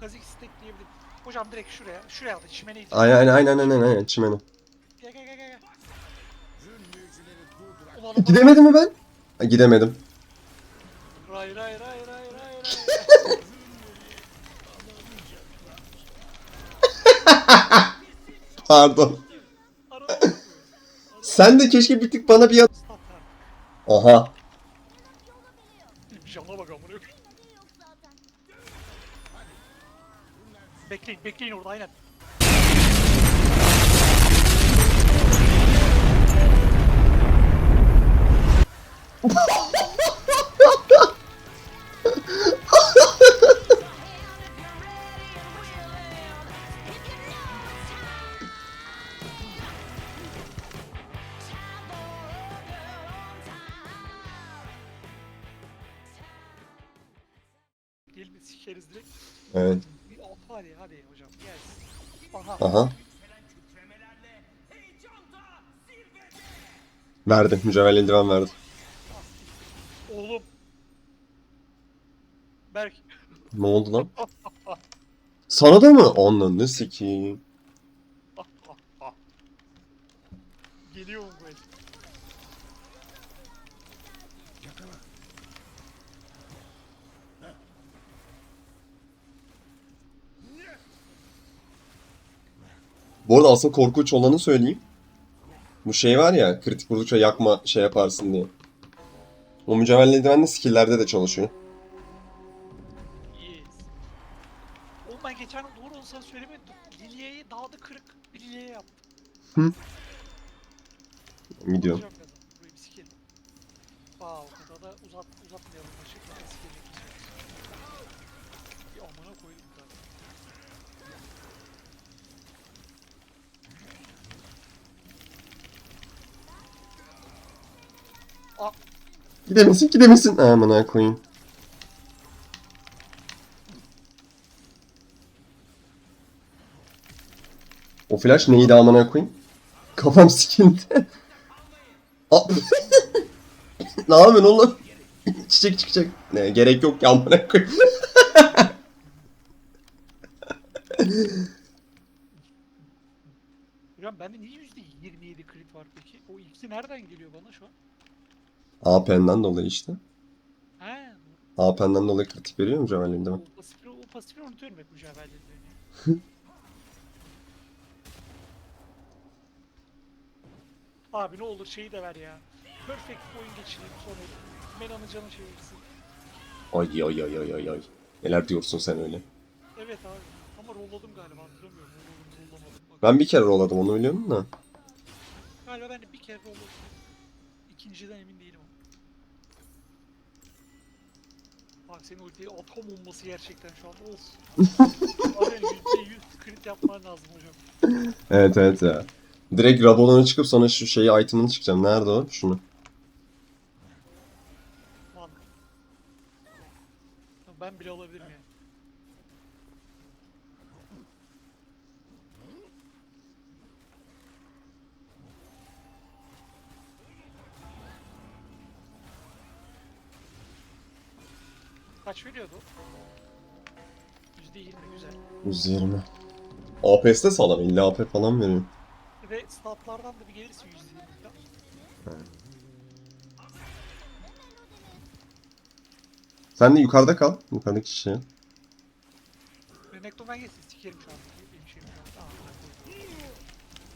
Kazik stackleyebilirim. Hocam direkt şuraya. Şuraya aldı. Çimene it. Aynen aynen aynen aynen aynen çimeno. Gel gel gel gel. Ulan ulan. Gidemedim mi ben? Ha, gidemedim. Ray ray ray ray ray ray. Pardon. Sen de keşke bir tık bana bir at. Stat ver. Aha. Jana bak amına koyayım. Bekleyin bekleyin orada aynen. Gelin sikeriz direkt. Evet. Hadi hocam gelsin. Aha. Aha. Verdi. Mücevher eldiven verdi. Oğlum. Berk. Ne oldu lan? Sana da mı? Onunla sikeyim. Geliyor mu bu el? Bu arada asıl korkunç olanı söyleyeyim. Bu şey var ya kritik vurdukça yakma şey yaparsın diye. O mücevherli eldiven de skill'lerde de çalışıyor. Yes. Oğlum ben geçen doğru olsa söylemedim. Lilye'yi dağda kırık bir Lilye'ye yaptım. Gidiyorum. Bir sikelim. Aa o kadar da uzat, uzatmayalım maçı. Ben sikelim. Bir amına koydum zaten. Aa Gidemesin gidemesin. Aman koyayım. O flash neydi amına koyayım? Kafam sikildi. Ne yapıyorsun oğlum? Çiçek çıkacak. Ne gerek yok ya amına koyayım. Hocam bende niye %27 crit var peki? O ikisi nereden geliyor bana şu an? AP'nden dolayı işte. He. AP'nden dolayı kritik veriyor mu mücevherli O mi? pasifi, o pasifi unutuyorum hep mücevherlerini. Abi ne olur şeyi de ver ya. Perfect oyun geçireyim sonra Mena'nın canı çevirsin. Ay ay ay ay ay ay. Neler diyorsun sen öyle? Evet abi. Ama rolladım galiba hatırlamıyorum. Rolladım rollamadım. Bak. Ben bir kere rolladım onu biliyor musun da? Galiba ben de bir kere rolladım. İkinciden emin değilim ama. Bak senin ultiye atom olması gerçekten şu an of. Abi yüzde yüz crit yapman lazım hocam. Evet evet ya. Direkt Rabon'a çıkıp sonra şu şeyi item'ını çıkacağım. Nerede o? Şunu. 120. APS de sağlam. 50 AP falan veriyor. Ve statlardan da bir gelirse %20 falan. Sen de yukarıda kal. Yukarıdaki kişi. Renekton ben geçsin sikerim şu an. Şeyim.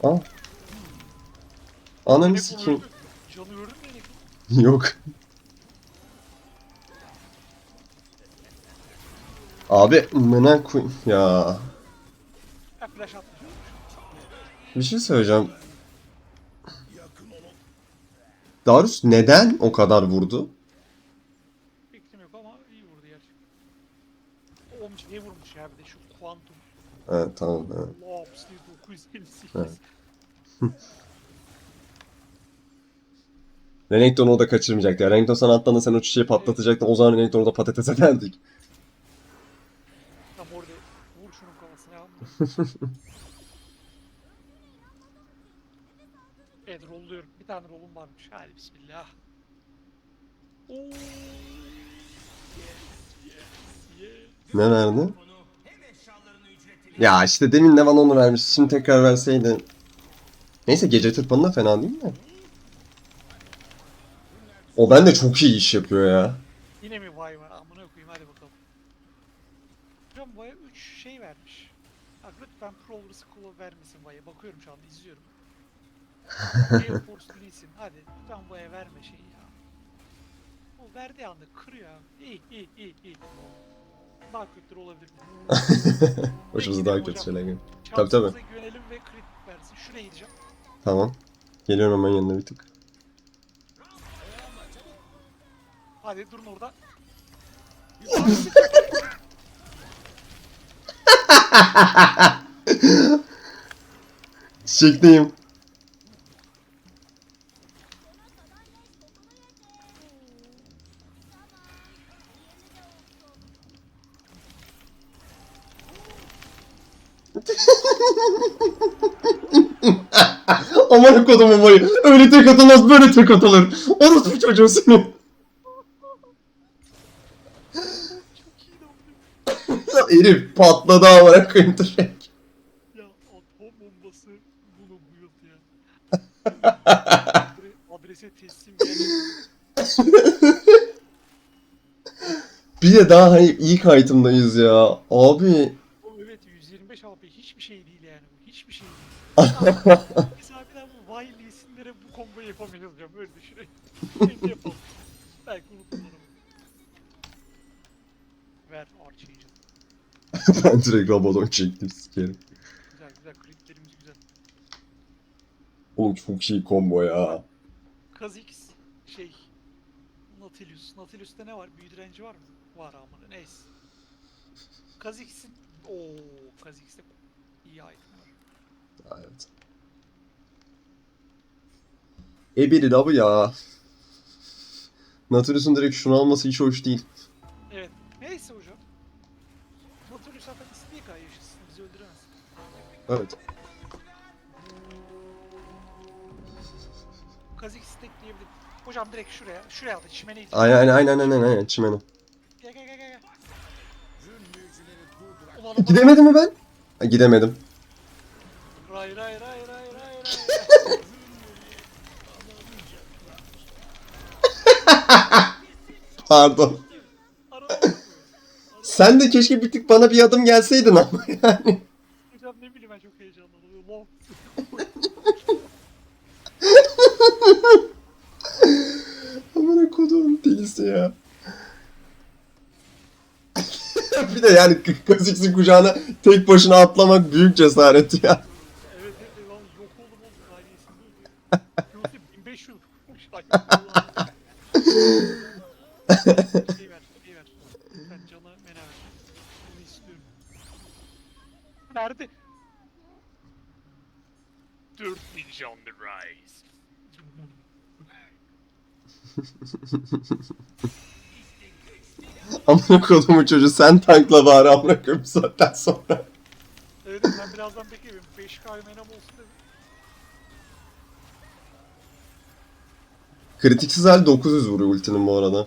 Aa. Ananı Renekton sikeyim. öldü. Canı gördün mü Renekton? Yok. Abi mına koy... Ya. Bir şey söyleyeceğim. Darius neden o kadar vurdu? Fikrim yok ama iyi vurdu gerçekten. O olmuş ne vurmuş ya bir de şu kuantum. Evet tamam. Evet. Lops diye 958. Evet. Renekton'u o da kaçırmayacaktı. Ya. Renekton sana attığında sen o çiçeği patlatacaktın. O zaman Renekton'u da patates ederdik. evet rolluyorum. Bir tane rolum varmış. Hadi bismillah. Oo. Yes, yes, yes. Ne verdi? Ya işte demin de bana onu vermiş. Şimdi tekrar verseydi. Neyse gece tırpanı da fena değil mi? O bende çok iyi iş yapıyor ya. Yine mi vay var? Amına koyayım hadi bakalım. Hocam Vay'a 3 şey vermiş. Bak lütfen Prowler Skull'u vermesin Vay'a. Bakıyorum şu anda izliyorum. Gale Force Lee Sin. Hadi lütfen Vay'a verme şeyi ya. O verdiği anda kırıyor abi. İyi iyi iyi iyi. Daha kötüleri olabilir. Başımıza daha kötü şeyler geliyor. Tabii, tabii. Güvenelim ve crit versin. Şuraya gideceğim. Tamam. Geliyorum hemen yanına bir tık. Hadi durun orada. Çiçekteyim. Aman kodumun boyu. Öyle tek atılmaz böyle tek atılır. Orospu çocuğu seni. Herif patladı amına koyayım direkt. Ya atom bombası bunu bu yıl ya. Adre- Adrese teslim. Bir de daha hani ilk item'dayız ya. Abi. O evet 125 AP hiçbir şey değil yani bu. Hiçbir şey değil. Daha bu Wiley isimlere bu komboyu yapamayız hocam. Öyle düşünün. Şimdi yapalım. Belki unuturlar ama. Ver Archangel. ben direkt Rabadon çektim sikerim. Güzel güzel critlerimiz güzel. Oğlum çok iyi combo ya. Kha'Zix şey Nautilus. Nautilus'ta ne var? Büyü direnci var mı? Var amına neyse. Kha'Zix'in ooo Kha'Zix'te iyi item var. Evet. E de bu ya. Nautilus'un direkt şunu alması hiç hoş değil. Evet. Neyse hocam. Nautilus zaten istediği kadar yaşasın. Bizi öldüremez. Evet. Hocam direkt şuraya. Şuraya atın. Çimene itin. Aynen aynen aynen aynen aynen çimene. Gel gel gel gel. gel. Ulan ulan. Gidemedim mi ben? Ha, gidemedim. Ray ray ray ray ray ray. Pardon. Arada Sen de keşke bir tık bana bir adım gelseydin ama yani. Hocam ne bileyim ben çok heyecanlanıyorum. Long. Ya. bir de yani Kha'Zix'in kucağına tek başına atlamak büyük cesaret ya. Evet evet lan yok oldum oğlum. Ailesinde öldü. Yoksa 1500 vurmuş. Ay Allah'ım. şey ver, şey ver. Sen cana mene ver. Bunu istiyorum. Nerede? 4000 on the rise. Amına kodumun çocuğu sen tankla bari amına koyayım zaten sonra. Evet ben birazdan bekliyorum. 5k menem olsun dedim. Kritiksiz hal 900 vuruyor ultinin bu arada.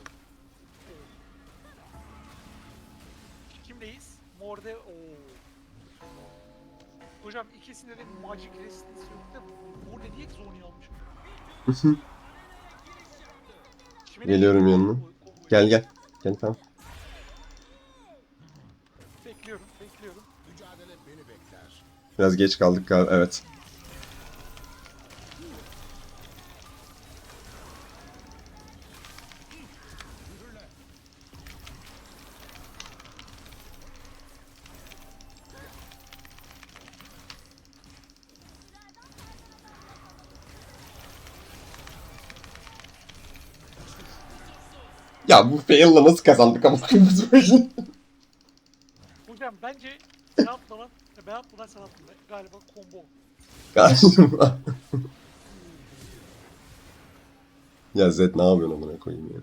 Kimdeyiz? Morde ooo. Hocam ikisinde de Magic Resistance yok da Morde niye Zoni almış? Şimdi Geliyorum yanına. Gel gel. Gel tamam. Biraz geç kaldık galiba. Evet. Ya bu fail'la nasıl kazandık ama biz bu? Hocam bence sen atmadan, ben atmadan sen atma. Galiba combo. Galiba. ya Zed ne yapıyorsun amına koyayım ya.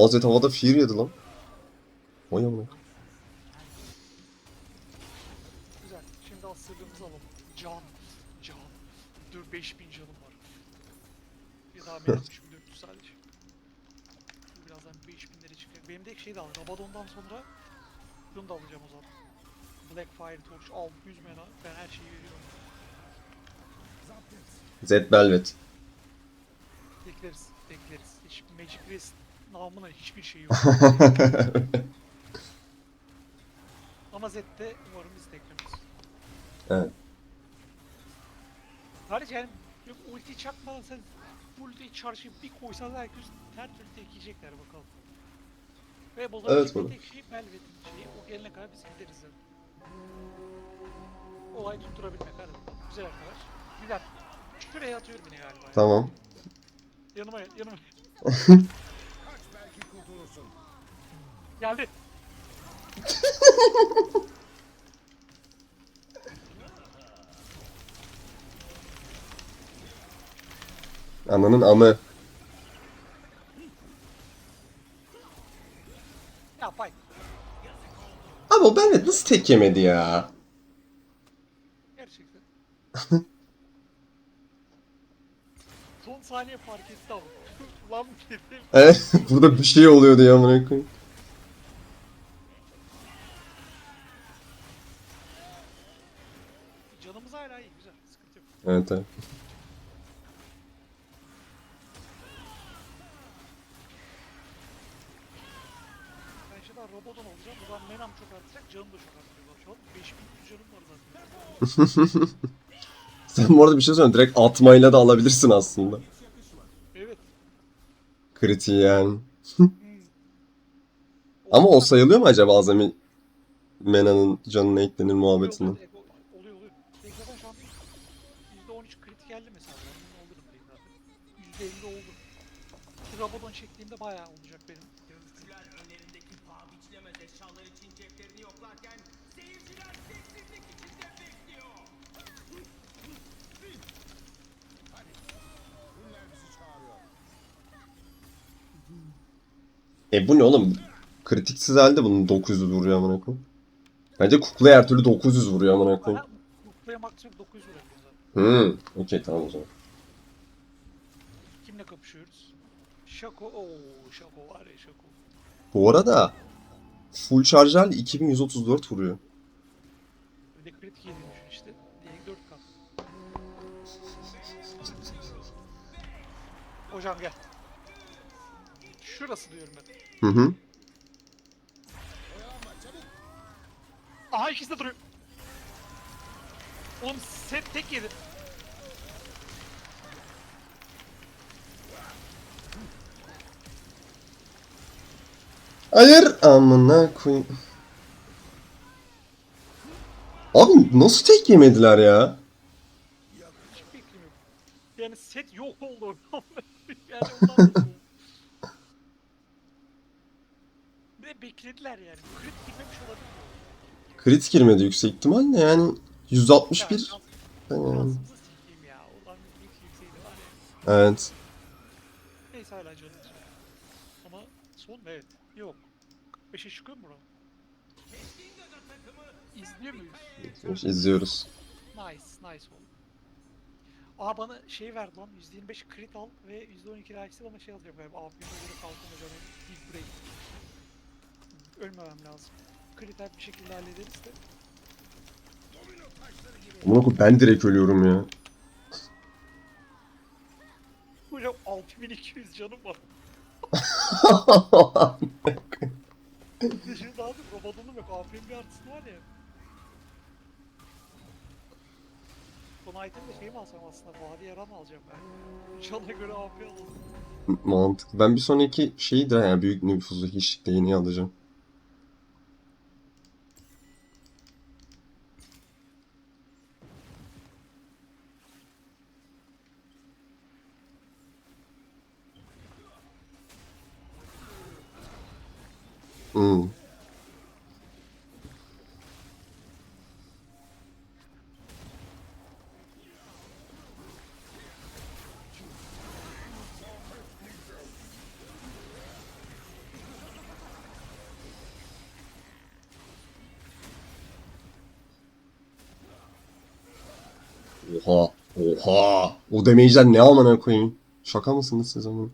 Aa Zed havada fear yedi lan. Vay amına. Güzel. Şimdi asırlığımızı alalım. Can. Can. Dur 5000 canım var. Bir daha benim 3400 sadece. Dur birazdan 5000'lere çıkıyor. Benim de şey de. Rabadon'dan sonra Şunu da alacağım o zaman. Blackfire Torch 600 mana. Ben her şeyi veriyorum. Zed Velvet. Bekleriz. Bekleriz. Hiç Magic Rest namına hiçbir şey yok. Ama Zed'de umarım biz teklemez. Evet. Hariç yani yok ulti çakmadan sen ulti çarşı bir koysan herkes her türlü tekleyecekler bakalım. Ve bozan Evet, baba. tek şey Velvet'in şeyi. O gelene kadar biz gideriz zaten. Olay tutturabilmek hadi. Güzel arkadaş. Güzel. Şuraya atıyorum yine galiba. ya. Tamam. Yanıma gel, yanıma. Geldi. Ananın amı. Abi o Velvet nasıl tek yemedi ya? Gerçekten. Son saniye fark etti ama. Lan dedim. Evet. Burada bir şey oluyordu ya amına koyayım. Canımız hala iyi güzel. Sıkıntı yok. Evet evet. Canım da çok artacak. Şu an 5300 canım var zaten. Sen bu arada bir şey söyle direkt atmayla da alabilirsin aslında. Evet. Kritiği yani. Ama o sayılıyor mu acaba azami Mena'nın canına eklenir muhabbetinden? Oluyor, oluyor, oluyor. oluyor. Tek zaten şu an %13 kritik geldi mesela. Ben bunu alırım tek zaten. %50 oldu. Bir Rabadon çektiğimde bayağı olacak benim. E bu ne oğlum? Kritiksiz halde bunun 900 vuruyor amına koyayım. Bence kukla her türlü 900 vuruyor amına koyayım. Mutlu'ya maksimum 900 vurabiliyor zaten. Hmm. Okey tamam o zaman. Kimle kapışıyoruz? Şako, ooo Şako var ya Şako. Bu arada full şarjlarla 2134 vuruyor. Bir de kritik yediğini düşün işte. Diyelim 4 kat. Hocam gel. Şurası diyorum ben. Hı hı. Aha ikisi de duruyor. Oğlum set tek yedi. Hayır amına koyayım. Abi nasıl tek yemediler ya? Yani set yok oldu yani ondan beklediler yani. Crit girmemiş olabilir. Crit girmedi yüksek ihtimalle yani 161. Ya, şans- Yani. Ya. Evet. Neyse hala canım. Ama son evet. Yok. 5'e çıkıyor mu buram? İzliyor muyuz? İzliyoruz. Nice, nice oldu. Aa bana şey verdi lan, %25 crit al ve %12 reaksiyon ama şey alacağım galiba. Afiyet göre kalkın hocam, big break. Ölmemem lazım. Crit her bir şekilde hallederiz de. Amına koyayım ben direkt ölüyorum ya. Hocam 6200 canım var. Bir de Şimdi daha da robotunum yok. Afiyet bir artısı var ya. Son itemde şey mi alsam aslında? Vadi yaran alacağım ben. Cana göre afiyet alalım. Mantıklı. Ben bir sonraki şeyi de yani büyük nüfuzlu hiç değneği alacağım. Hmm. Oha. Oha. O damage'den ne amına koyayım? Şaka mısınız siz amına?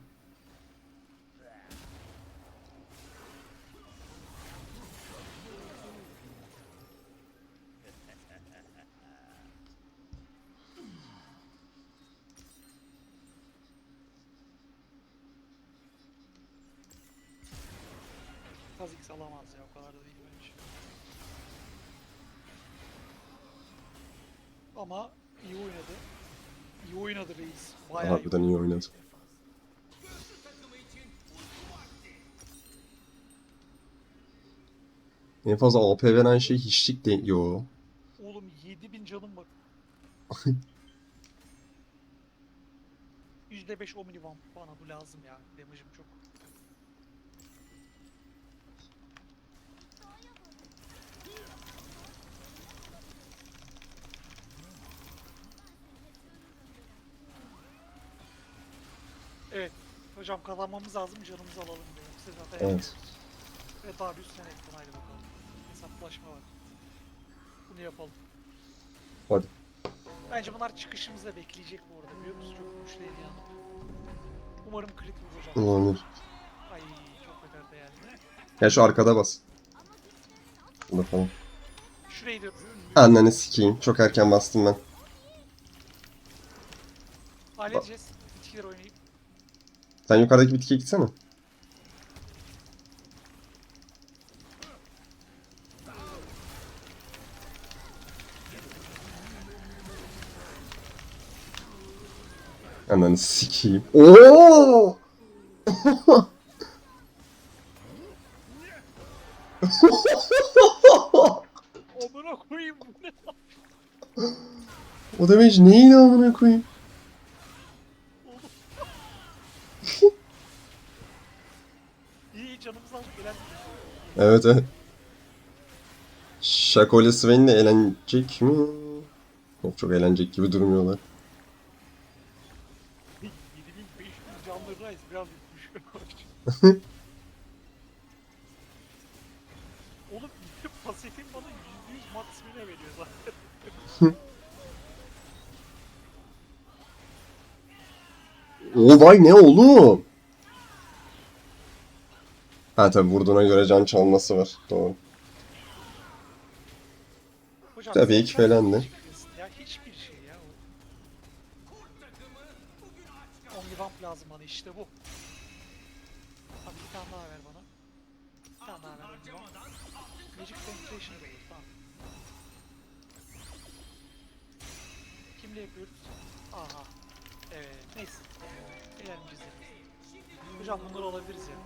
En fazla AP veren şey hiçlik değil. Yo. Oğlum 7000 canım bak. %5 Omnivamp bana bu lazım ya. Damage'ım çok. Evet. Hocam kazanmamız lazım canımızı alalım diyor. Siz zaten Evet. Ve Darius sen ekran haydi bakalım. Hesaplaşma var. Bunu yapalım. Hadi. Bence bunlar çıkışımızda bekleyecek bu arada biliyor musun? Çok güçlü hediye. Umarım crit vurur hocam. Olabilir. Ay çok beter de yani. Ya şu arkada bas. Falan. Şurayı diyorum. Anneni sikeyim. Çok erken bastım ben. Halledeceğiz. Bitkiler oynayıp. Sen yukarıdaki bitkiye gitsene. Ananı sikeyim. Oo! Amına koyayım bu ne? o damage neydi amına koyayım? İyi aldık gelen. Evet evet. Shaco ile Swain'le eğlenecek mi? Yok çok eğlenecek gibi durmuyorlar. 7500 canlı Rise biraz düşüyor. Oğlum pasifin bana %100 maksimine veriyor zaten. Olay ne oğlum? Ha tabi vurduğuna göre can çalması var. Doğru. Hocam Tabii ki sen falan hiçbir- Ya hiçbir şey ya. o. Kurt takımı bugün aç kaldı. Omnivamp lazım bana işte bu. Tane daha ver bana. Bir tane daha ver altın Magic Penetration da olur tamam. Kimle yapıyoruz? Aha. Evet neyse. Eğleneceğiz yani. Hocam bunları alabiliriz ya.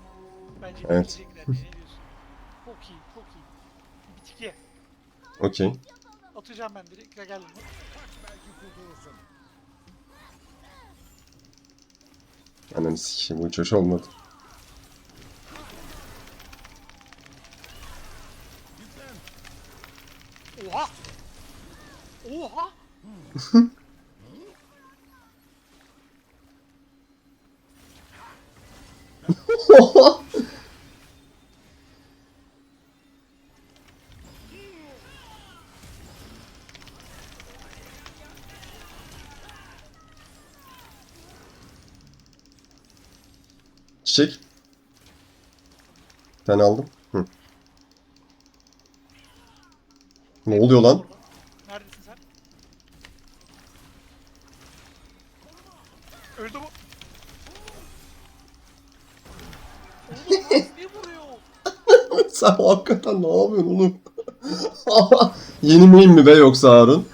Bence Evet. diye ne diyorsun? Çok iyi çok iyi. Bitki. Okey. Atacağım ben direkt. Gel bunu. Ananı sikeyim bu hiç hoş olmadı. Oha! Çiçek. Bir tane aldım. Hı. Ne oluyor lan? Orada. Neredesin sen? Öldü bu. Oğlum nasıl niye vuruyor? Hakikaten ne yapıyorsun oğlum? Yeni main mi be yoksa Harun?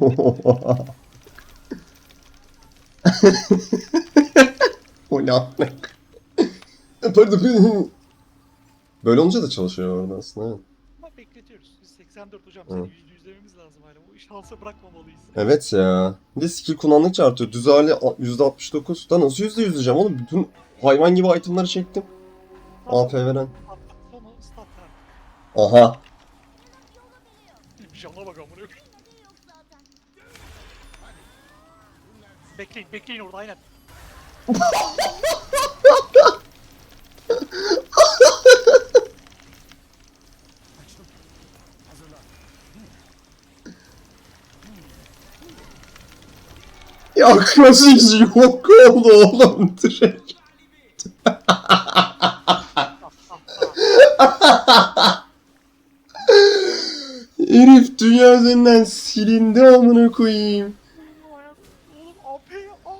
o ne yapmak? Pardon. Böyle olunca da çalışıyor orada aslında. evet. Ama bekletiyoruz. Biz 84 hocam. Hı. Seni yüzde yüzlememiz lazım hala. Bu şansa bırakmamalıyız. Evet ya. Bir de skill kullandıkça artıyor. Düz hali a- %69. Da nasıl %100 diyeceğim oğlum? Bütün hayvan gibi itemları çektim. AP veren. Stat. Aha. Cana bak amına koyayım. Bekleyin, bekleyin orada aynen. Ya Kha'Zix yok oldu oğlum direkt. Herif dünya üzerinden silindi amına koyayım. Oğlum AP aa.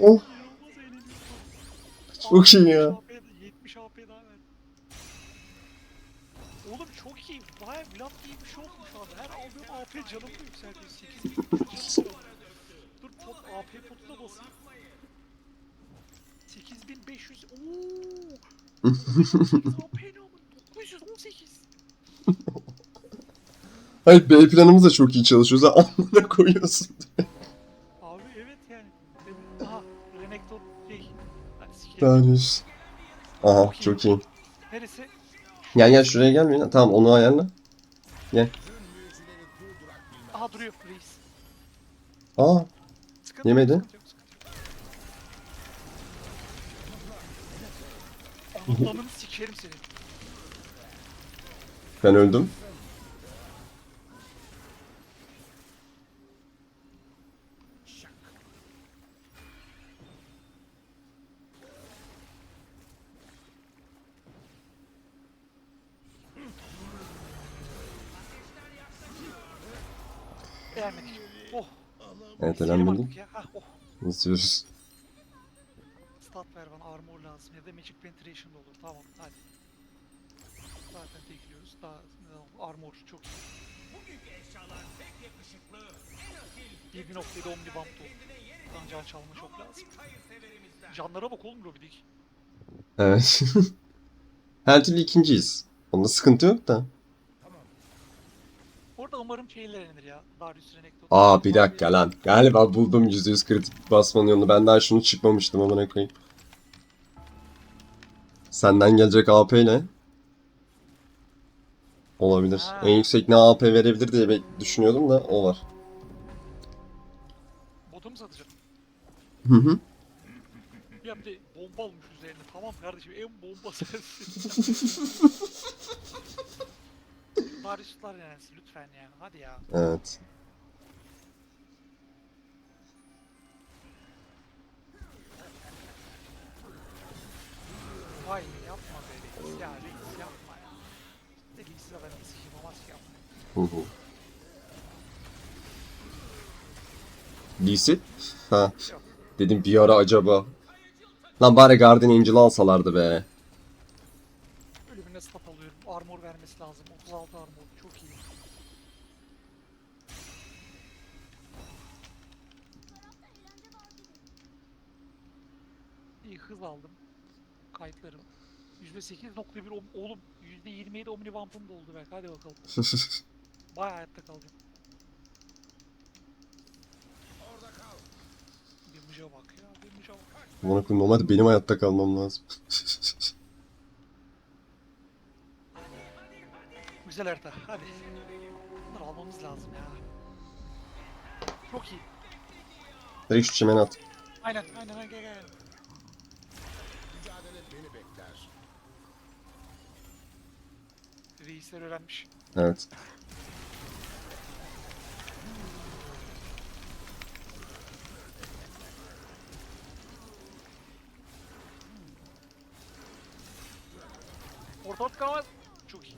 Oh çok iyi 70 ya. AP 70 AP daha ver. Oğlum çok iyi. Baya Vlad gibi bir şey olmuş anda. Her aldığım AP canımı yükseltiyor. 8 Dur pot AP potuna basayım. 8500. Ooo. 918 AP ne oldu? 918. Hayır B planımız da çok iyi çalışıyor. Sen amına koyuyorsun. Sikerim. Darius. Aha çok iyi. Neresi? Gel gel şuraya gel beni. Tamam onu ayarla. Aha duruyor reis. Aa Sıkıntı Yemedi. Yok, sıkıntı sikerim seni. ben öldüm. Evet. Hah oh. İzliyoruz. Stat ver bana armor lazım ya da magic penetration da olur. Tamam hadi. Zaten tekliyoruz. Daha armor çok iyi. Bugünkü eşyalar pek yakışıklı. En asil 1.7 omnibump da oldu. Daha can çalma çok lazım. Canlara bak oğlum Robidik. Evet. Her türlü ikinciyiz. Onda sıkıntı yok da. Orada umarım şeyler elenir ya. Darius Renekton. Aa bir dakika lan. Galiba buldum %100 kritik basmanın yolunu. Ben daha şunu çıkmamıştım amına koyayım. Senden gelecek AP ile. Olabilir. Ha. En yüksek ne AP verebilir diye bek- düşünüyordum da o var. Botu mu satacağım? Hı hı. Bir hem de bomba almış üzerine. Tamam kardeşim en bomba sensin. Darius'lar yenensin lütfen yani. Hadi ya. Evet. Vay yapma be reis ya reis yapma ya. De reis de ben de sikeyim ama yapma. Hı hı. Lisi? Ha. Yok. Dedim bir ara acaba. Lan bari Guardian Angel alsalardı be. Ölümüne stat alıyorum. Armor vermesi lazım. 36 armor. %8 aldım kayıtlarım. %8.1 oğlum %27 omnivampım da oldu belki hadi bakalım. Bayağı hayatta kalacağım. Orada kal. Demirce bak ya demirce bak. Bana koyayım normalde benim hayatta kalmam lazım. Güzel harita hadi. Bunları almamız lazım ya. Çok iyi. Direkt şu çimene at. Aynen aynen gel gel gel. Reisler öğrenmiş. Evet. Ortalık kalmaz. Çok iyi.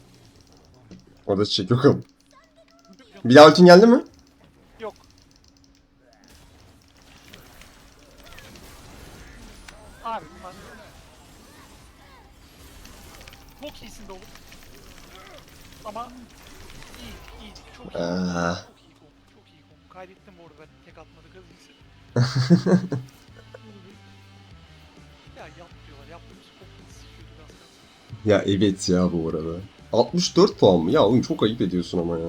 Orada çiçek yok ama. Bir daha ultin geldi mi? Ya evet ya bu arada. 64 puan mı? Ya oğlum çok ayıp ediyorsun ama ya.